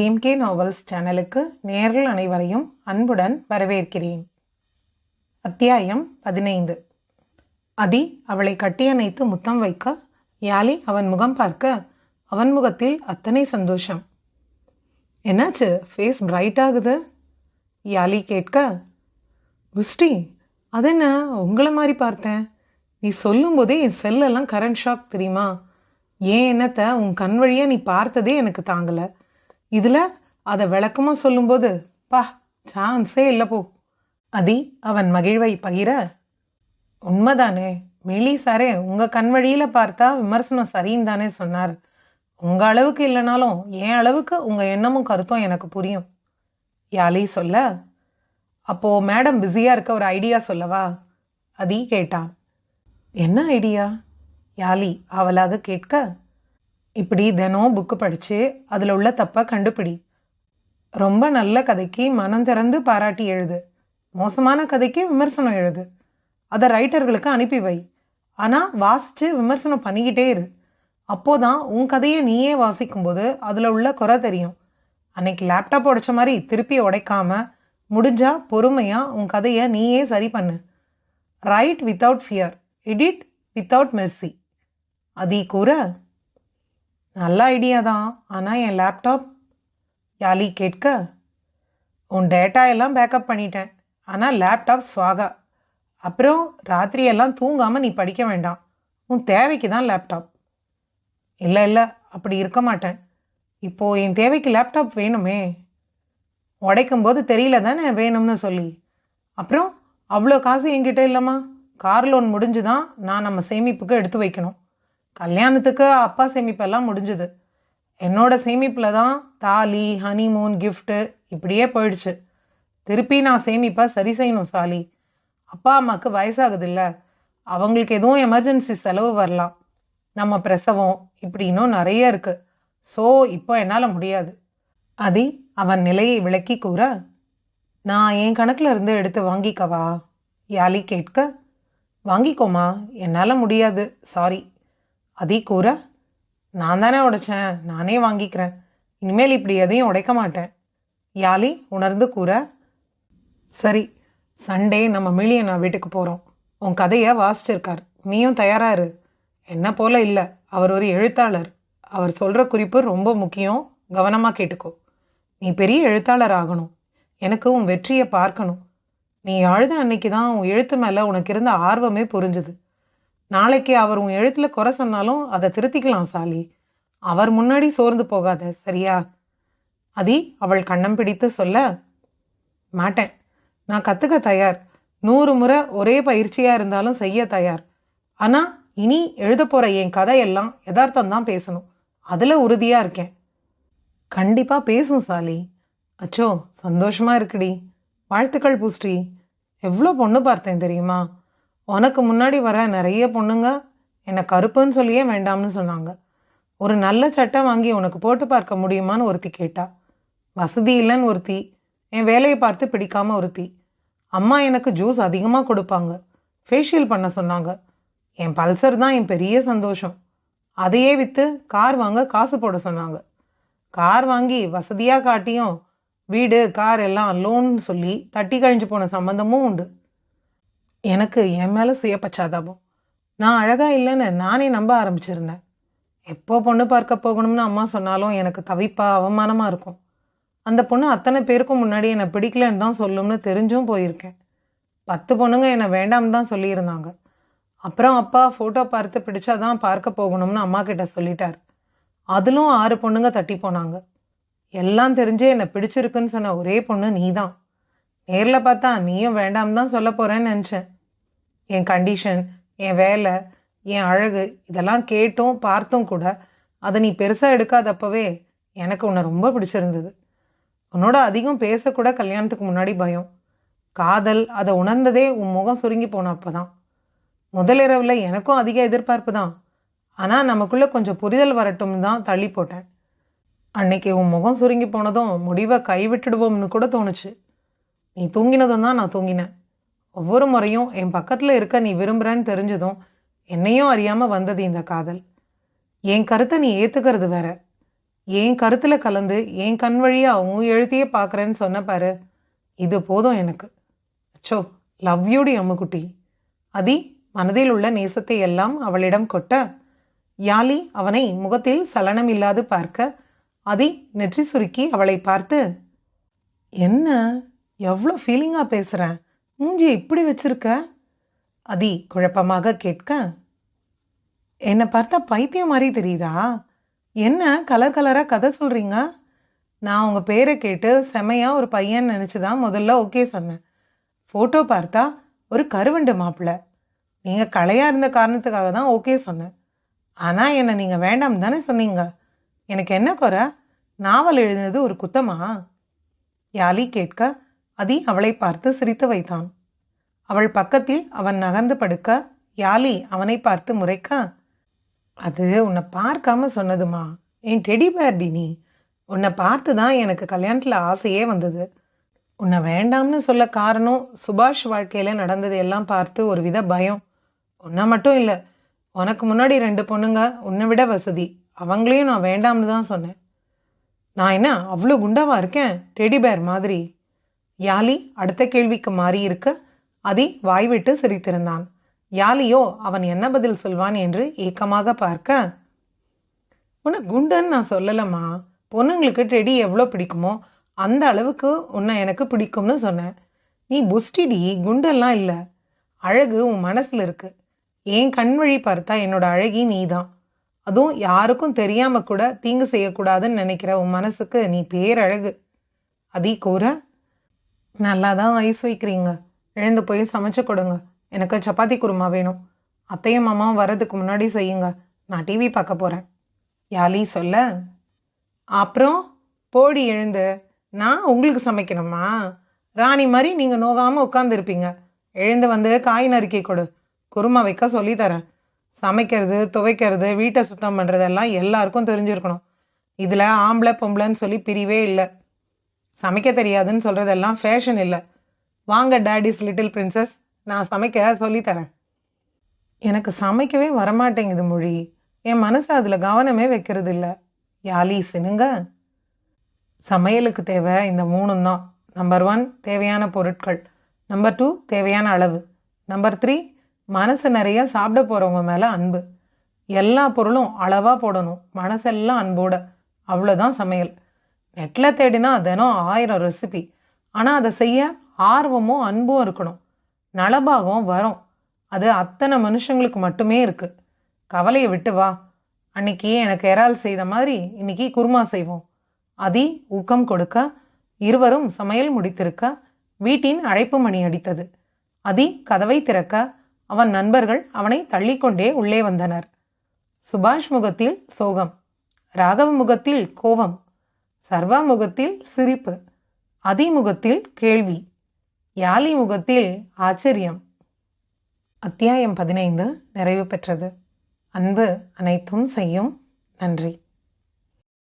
MK novels சேனலுக்கு நேரில் அனைவரையும் அன்புடன் வரவேற்கிறேன். அத்தியாயம் பதினைந்து. அதி அவளை கட்டியணைத்து முத்தம் வைக்க யாலி அவன் முகம் பார்க்க அவன் முகத்தில் அத்தனை சந்தோஷம். என்னாச்சு? ஃபேஸ் பிரைட் ஆகுது? யாலி கேட்க புஷ்டி அதென்ன? உங்களை மாதிரி பார்த்தேன். நீ சொல்லும்போதே என் செல்லெல்லாம் கரண்ட் ஷாக் தெரியுமா? ஏன் என்னத்தை? உன் கண் வழியாக நீ பார்த்ததே எனக்கு தாங்கலை. இதில் அதை விளக்கமாக சொல்லும்போது பா சான்ஸே இல்லை போ. அதி அவன் மகிழ்வை பகிர உண்மைதானே மிலி சாரே உங்கள் கண் வழியில் பார்த்தா விமர்சனம் சரின்னு தானே சொன்னார். உங்கள் அளவுக்கு இல்லைனாலும் என் அளவுக்கு உங்கள் எண்ணமும் கருத்தும் எனக்கு புரியும். யாலி சொல்ல அப்போது மேடம் பிஸியாக இருக்க ஒரு ஐடியா சொல்லவா? அதி கேட்டான் என்ன ஐடியா யாலி அவளாக கேட்க இப்படி தினம் புக்கு படித்து அதில் உள்ள தப்பை கண்டுபிடி. ரொம்ப நல்ல கதைக்கு மனம் திறந்து பாராட்டி எழுது. மோசமான கதைக்கு விமர்சனம் எழுது. அதை ரைட்டர்களுக்கு அனுப்பி வை. ஆனால் வாசித்து விமர்சனம் பண்ணிக்கிட்டே இரு. அப்போதான் உன் கதையை நீயே வாசிக்கும்போது அதில் உள்ள குறை தெரியும். அன்னைக்கு லேப்டாப் உடைச்ச மாதிரி திருப்பி உடைக்காம முடிஞ்சா பொறுமையாக உன் கதையை நீயே சரி பண்ணு. Write without fear edit without mercy அதே கூற நல்ல ஐடியா தான். ஆனால் என் லேப்டாப் யாலி கேட்க உன் டேட்டா எல்லாம் பேக்கப் பண்ணிட்டேன். ஆனால் லேப்டாப் ஸ்வாகா அப்புறம் ராத்திரியெல்லாம் தூங்காமல் நீ படிக்க வேண்டாம். உன் தேவைக்கு தான் லேப்டாப் இல்லை இல்லை. அப்படி இருக்க மாட்டேன். இப்போது என் தேவைக்கு லேப்டாப் வேணுமே. உடைக்கும் போது தெரியல தானே வேணும்னு சொல்லி. அப்புறம் அவ்வளோ காசு என்கிட்ட இல்லைம்மா. கார் லோன் முடிஞ்சு தான் நான் நம்ம சேமிப்புக்கு எடுத்து வைக்கணும். கல்யாணத்துக்கு அப்பா சேமிப்பெல்லாம் முடிஞ்சுது. என்னோட சேமிப்பில் தான் தாலி ஹனிமூன் கிஃப்ட்டு இப்படியே போயிடுச்சு. திருப்பி நான் சேமிப்பை சரி செய்யணும் சாலி. அப்பா அம்மாவுக்கு வயசாகுது இல்லை அவங்களுக்கு எதுவும் எமர்ஜென்சி செலவு வரலாம். நம்ம பிரசவம் இப்படி இன்னும் நிறைய இருக்குது ஸோ இப்போ என்னால் முடியாது. அதி அவன் நிலையை விளக்கி கூற நான் என் கணக்கில் இருந்து எடுத்து வாங்கிக்கவா? யாலி கேட்க வாங்கிக்கோமா என்னால் முடியாது. சாரி அதே கூற நான் தானே உடைச்சேன் நானே வாங்கிக்கிறேன். இனிமேல் இப்படி எதையும் உடைக்க மாட்டேன். யாலி உணர்ந்து கூற சரி சண்டே நம்ம மிலியனா வீட்டுக்கு போகிறோம் உன் கதையை வாசிச்சிருக்கார். நீயும் தயாராக இரு. என்ன போல இல்லை. அவர் ஒரு எழுத்தாளர். அவர் சொல்கிற குறிப்பு ரொம்ப முக்கியம். கவனமாக கேட்டுக்கோ. நீ பெரிய எழுத்தாளர் ஆகணும். எனக்கு உன் வெற்றியை பார்க்கணும். நீ அழுத அன்னைக்கு தான் உன் எழுத்து மேலே உனக்கு இருந்த ஆர்வமே புரிஞ்சுது. நாளைக்கு அவர் உன் எழுத்தில் குறை சொன்னாலும் அதை திருத்திக்கலாம் சாலி. அவர் முன்னாடி சோர்ந்து போகாத சரியா? அதி அவள் கண்ணம் பிடித்து சொல்ல மாட்டேன். நான் கற்றுக்க தயார். நூறு முறை ஒரே பயிற்சியாக இருந்தாலும் செய்ய தயார். ஆனால் இனி எழுத போகிற என் கதையெல்லாம் யதார்த்தம் தான் பேசணும். அதில் உறுதியாக இருக்கேன். கண்டிப்பாக பேசும் சாலி. அச்சோ சந்தோஷமாக இருக்குடி. வாழ்த்துக்கள் பூஸ்ரீ. எவ்வளோ பொண்ணு பார்த்தேன் தெரியுமா? உனக்கு முன்னாடி வர நிறைய பொண்ணுங்க என்னை கருப்புன்னு சொல்லியே வேண்டாம்னு சொன்னாங்க. ஒரு நல்ல சட்டை வாங்கி உனக்கு போட்டு பார்க்க முடியுமான்னு ஒருத்தி கேட்டா. வசதி இல்லைன்னு ஒருத்தி என் வேலையை பார்த்து பிடிக்காம ஒருத்தி. அம்மா எனக்கு ஜூஸ் அதிகமாக கொடுப்பாங்க. ஃபேஷியல் பண்ண சொன்னாங்க. என் பல்சர் தான் என் பெரிய சந்தோஷம். அதையே விற்று கார் வாங்க காசு போட சொன்னாங்க. கார் வாங்கி வசதியாக காட்டியும் வீடு கார் எல்லாம் லோன் சொல்லி தட்டி கழிஞ்சு போன சம்மந்தமும் உண்டு. எனக்கு என் மேலே சுய பச்சாதாபம். நான் அழகாக இல்லைன்னு நானே நம்ப ஆரம்பிச்சிருந்தேன். எப்போ பொண்ணு பார்க்க போகணும்னு அம்மா சொன்னாலும் எனக்கு தவிப்பா அவமானமாக இருக்கும். அந்த பொண்ணு அத்தனை பேருக்கும் முன்னாடி என்னை பிடிக்கலன்னு தான் சொல்லும்னு தெரிஞ்சும் போயிருக்கேன். பத்து பொண்ணுங்க என்னை வேண்டாம் தான் சொல்லியிருந்தாங்க. அப்புறம் அப்பா ஃபோட்டோ பார்த்து பிடிச்சாதான் பார்க்க போகணும்னு அம்மா கிட்ட சொல்லிட்டார். அதிலும் ஆறு பொண்ணுங்க தட்டி போனாங்க. எல்லாம் தெரிஞ்சு என்னை பிடிச்சிருக்குன்னு சொன்ன ஒரே பொண்ணு நீ தான் நேரில் பார்த்தா நீயும் வேண்டாம் தான் சொல்ல போகிறேன்னு நினச்சேன். என் கண்டிஷன் என் வேலை என் அழகு இதெல்லாம் கேட்டும் பார்த்தும் கூட அதை நீ பெருசாக எடுக்காதப்பவே எனக்கு உன்னை ரொம்ப பிடிச்சிருந்தது. உன்னோட அதிகம் பேசக்கூட கல்யாணத்துக்கு முன்னாடி பயம். காதல் அதை உணர்ந்ததே உன் முகம் சுருங்கி போன அப்போ தான் முதலிரவில் எனக்கும் அதிக எதிர்பார்ப்பு தான். ஆனால் நமக்குள்ளே கொஞ்சம் புரிதல் வரட்டும் தான் தள்ளி போட்டேன். அன்னைக்கு உன் முகம் சுருங்கி போனதும் முடிவை கைவிட்டுடுவோம்னு கூட தோணுச்சு. நீ தூங்கினதும் தான் நான் தூங்கினேன். ஒவ்வொரு முறையும் என் பக்கத்தில் இருக்க நீ விரும்புகிறேன்னு தெரிஞ்சதும் என்னையும் அறியாமல் வந்தது இந்த காதல். என் கருத்தை நீ ஏற்றுக்கிறது வேற. என் கருத்தில் கலந்து என் கண் வழியாக உன் எழுத்தியே பார்க்குறேன்னு சொன்ன பாரு. இது போதும் எனக்கு. அச்சோ லவ் யூடி அம்முக்குட்டி. அதி மனதில் உள்ள நேசத்தை எல்லாம் அவளிடம் கொட்ட யாலி அவனை முகத்தில் சலனம் இல்லாது பார்க்க அதி நெற்றி சுருக்கி அவளை பார்த்து என்ன? எவ்வளோ ஃபீலிங்காக பேசுகிறேன் மூஞ்சியை இப்படி வச்சிருக்க? அதி குழப்பமாக கேட்க என்னை பார்த்தா பைத்தியம் மாதிரி தெரியுதா? என்ன கலர் கலராக கதை சொல்கிறீங்க நான் உங்கள் பேரை கேட்டு செமையாக ஒரு பையன் நினச்சி தான் முதல்ல ஓகே சொன்னேன். ஃபோட்டோ பார்த்தா ஒரு கருவண்டு மாப்பிள்ளை நீங்கள் கலையாக இருந்த காரணத்துக்காக தான் ஓகே சொன்னேன். ஆனால் என்னை நீங்கள் வேண்டாம் தானே சொன்னீங்க. எனக்கு என்ன குறை? நாவல் எழுதினது ஒரு குத்தமா? யாலி கேட்க அதி அவளை பார்த்து சிரித்து வைத்தான். அவள் பக்கத்தில் அவன் நகர்ந்து படுக்க யாலி அவனை பார்த்து முறைக்க அது உன்னை பார்க்காம சொன்னதுமா? என் டெடி பேர்டி நீ? உன்னை பார்த்து தான் எனக்கு கல்யாணத்தில் ஆசையே வந்தது. உன்னை வேண்டாம்னு சொல்ல காரணம் சுபாஷ் வாழ்க்கையில் நடந்தது எல்லாம் பார்த்து ஒரு வித பயம். உன்னை மட்டும் இல்லை உனக்கு முன்னாடி ரெண்டு பொண்ணுங்க உன்னை விட வசதி. அவங்களையும் நான் வேண்டாம்னு தான் சொன்னேன். நான் என்ன அவ்வளோ குண்டாவாக இருக்கேன்? டெடி பேர் மாதிரி. யாலி அடுத்த கேள்விக்கு மாறி இருக்க அதி வாய்விட்டு சிரித்திருந்தான். யாலியோ அவன் என்ன பதில் சொல்வான் என்று ஏக்கமாக பார்க்க உன்னை குண்டுன்னு நான் சொல்லலம்மா. பொண்ணுங்களுக்கு டெடி எவ்வளோ பிடிக்குமோ அந்த அளவுக்கு உன்னை எனக்கு பிடிக்கும்னு சொன்னேன். நீ புஸ்டிடி குண்டெல்லாம் இல்லை. அழகு உன் மனசில் இருக்குது என் கண் வழி பார்த்தா என்னோட அழகி நீ தான் அதுவும் யாருக்கும் தெரியாமல் கூட தீங்கு செய்யக்கூடாதுன்னு நினைக்கிற உன் மனசுக்கு நீ பேரழகு. அதி கூற நல்லா தான் ஐஸ் வைக்கிறீங்க. எழுந்து போய் சமைச்சு கொடுங்க. எனக்கு சப்பாத்தி குருமா வேணும். அத்தையும் மாமாவும் வர்றதுக்கு முன்னாடி செய்யுங்க. நான் டிவி பார்க்க போகிறேன் யாலி சொல்ல அப்புறம் போடி எழுந்து. நான் உங்களுக்கு சமைக்கணுமா? ராணி மாதிரி நீங்கள் நோகாமல் உட்காந்துருப்பீங்க எழுந்து வந்து காய் நறுக்கி கொடு. குருமா வைக்க சொல்லித்தரேன் சமைக்கிறது துவைக்கிறது வீட்டை சுத்தம் பண்ணுறதெல்லாம் எல்லாருக்கும் தெரிஞ்சிருக்கணும். இதில் ஆம்பளை பொம்பளைன்னு சொல்லி பிரிவே இல்லை. சமைக்க தெரியாதுன்னு சொல்கிறதெல்லாம் ஃபேஷன் இல்லை. வாங்க டேடிஸ் லிட்டில் பிரின்சஸ் நான் சமைக்க சொல்லித்தரேன் எனக்கு சமைக்கவே வரமாட்டேங்குது மொழி. என் மனசு அதில் கவனமே வைக்கிறது இல்லை யாலி சினுங்க. சமையலுக்கு தேவை இந்த மூணும் தான். நம்பர் ஒன் தேவையான பொருட்கள். நம்பர் டூ தேவையான அளவு. நம்பர் த்ரீ மனசு நிறைய சாப்பிட போகிறவங்க மேலே அன்பு. எல்லா பொருளும் அளவாக போடணும். மனசெல்லாம் அன்போட. அவ்வளோதான் சமையல். நெட்டில் தேடினா தினம் ஆயிரம் ரெசிபி ஆனால் அதை செய்ய ஆர்வமும் அன்பும் இருக்கணும். நலபாகம் வரும். அது அத்தனை மனுஷங்களுக்கு மட்டுமே இருக்குது கவலையை விட்டு வா. அன்னைக்கு எனக்கு இறால் செய்த மாதிரி இன்னைக்கு குருமா செய்வோம். அதி ஊக்கம் கொடுக்க இருவரும் சமையல் முடித்திருக்க வீட்டின் அழைப்பு மணி அடித்தது. அதி கதவை திறக்க அவன் நண்பர்கள் அவனை தள்ளிக்கொண்டே உள்ளே வந்தனர். சுபாஷ் முகத்தில் சோகம் ராகவ முகத்தில் கோபம் சர்வாமுகத்தில் சிரிப்பு அதிமுகத்தில் கேள்வி யாலி முகத்தில் ஆச்சரியம். அத்தியாயம் பதினைந்து நிறைவு பெற்றது. அன்பு அனைத்தும் செய்யும். நன்றி.